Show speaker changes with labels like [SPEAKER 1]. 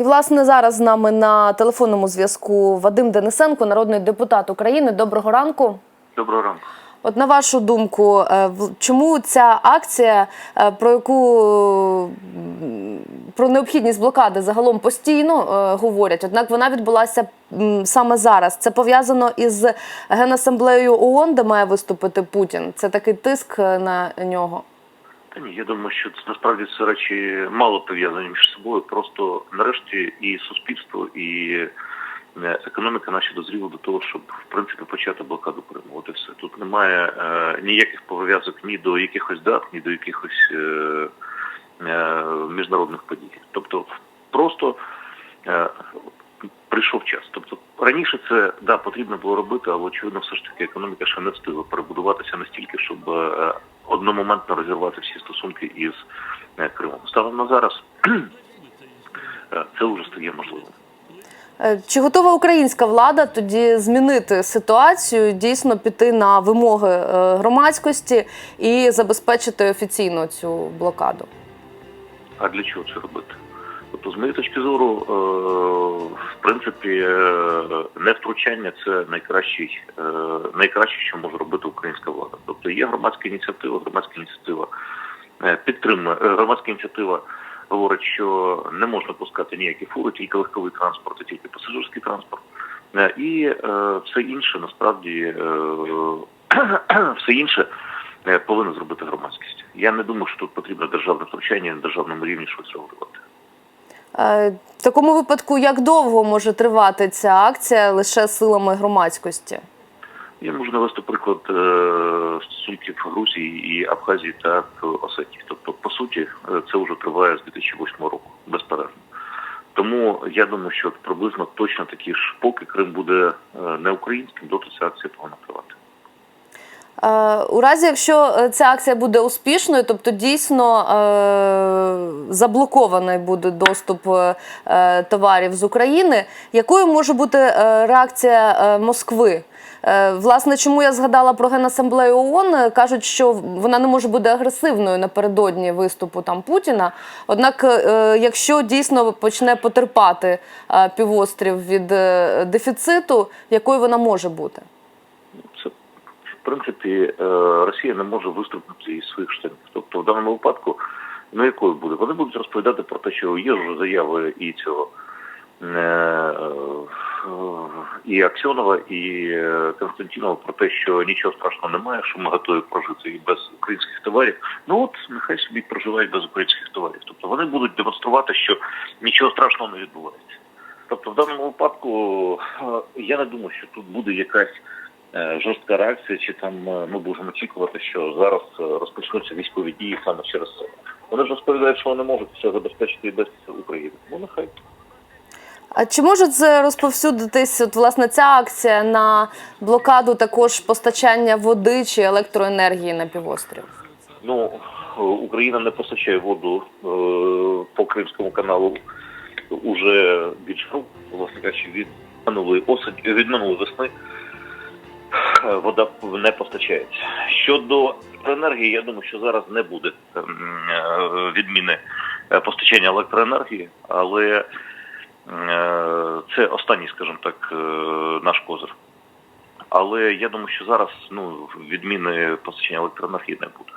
[SPEAKER 1] І власне зараз з нами на телефонному зв'язку Вадим Денисенко, народний депутат України. Доброго ранку.
[SPEAKER 2] Доброго ранку.
[SPEAKER 1] От на вашу думку, е, чому ця акція, е, про яку про необхідність блокади загалом постійно е, говорять, однак вона відбулася саме зараз. Це пов'язано із генасамблеєю ООН, де має виступити Путін. Це такий тиск е, на нього.
[SPEAKER 2] Та ні, я думаю, що це насправді це речі мало пов'язані між собою. Просто нарешті і суспільство, і е, економіка наші дозріли до того, щоб в принципі почати блокаду Криму. От і все. Тут немає е, ніяких пов'язок ні до якихось дат, ні до якихось е, е, міжнародних подій. Тобто, просто е, прийшов час. Тобто раніше це да потрібно було робити, але очевидно, все ж таки економіка ще не встигла перебудуватися настільки, щоб е, одномоментно розірвати всі стосунки із е, Кримом. Станом на зараз е, це вже стає можливим.
[SPEAKER 1] Чи готова українська влада тоді змінити ситуацію, дійсно піти на вимоги громадськості і забезпечити офіційно цю блокаду?
[SPEAKER 2] А для чого це робити? Тобто, з моєї точки зору, е, в принципі, е, невтручання це найкращий, е, найкраще, що може робити українська влада. Тобто є громадська ініціатива, громадська ініціатива підтримує громадська ініціатива. Говорить, що не можна пускати ніякі фури, тільки легковий транспорт, і тільки пасажирський транспорт. І е, все інше насправді е, все інше повинна зробити громадськість. Я не думаю, що тут потрібно державне втручання на державному рівні щось регулювати.
[SPEAKER 1] Е, В такому випадку, як довго може тривати ця акція лише силами громадськості?
[SPEAKER 2] Я можу навести приклад е, стосунків Грузії і Абхазії та Осетії. Тобто, по суті, е, це вже триває з 2008 року безперервно. Тому я думаю, що приблизно точно такі ж, поки Крим буде не українським, доти ця акція повинна тривати.
[SPEAKER 1] Е, У разі, якщо е, ця акція буде успішною, тобто дійсно е, заблокований буде доступ товарів з України, якою може бути реакція Москви? Власне, чому я згадала про генасамблею ООН? Кажуть, що вона не може бути агресивною напередодні виступу там Путіна. Однак, якщо дійсно почне потерпати півострів від дефіциту, якою вона може бути?
[SPEAKER 2] Принципі е, Росія не може вистрибнути із своїх штанів. Тобто, в даному випадку, ну якою буде? Вони будуть розповідати про те, що є вже заяви і цього е, і Аксьонова, і е, Константінова про те, що нічого страшного немає, що ми готові прожити і без українських товарів. Ну от нехай собі проживають без українських товарів. Тобто вони будуть демонструвати, що нічого страшного не відбувається. Тобто, в даному випадку я не думаю, що тут буде якась жорстка реакція, чи там е, ми будемо очікувати, що зараз е, розпочнуться військові дії саме через це. Вони ж розповідають, що вони можуть все забезпечити і без України. Ну нехай.
[SPEAKER 1] А чи може це розповсюдитись, от, власне, ця акція на блокаду також постачання води чи електроенергії на півострів?
[SPEAKER 2] Ну е, Україна не постачає воду е, по Кримському каналу уже більше власне кажучи, від минулої осені, від минулої весни е, вода не постачається. Щодо електроенергії, я думаю, що зараз не буде ем, е, відміни е, постачання електроенергії, але е, це останній, скажімо так, е, наш козир. Але я думаю, що зараз ну відміни постачання електроенергії не буде.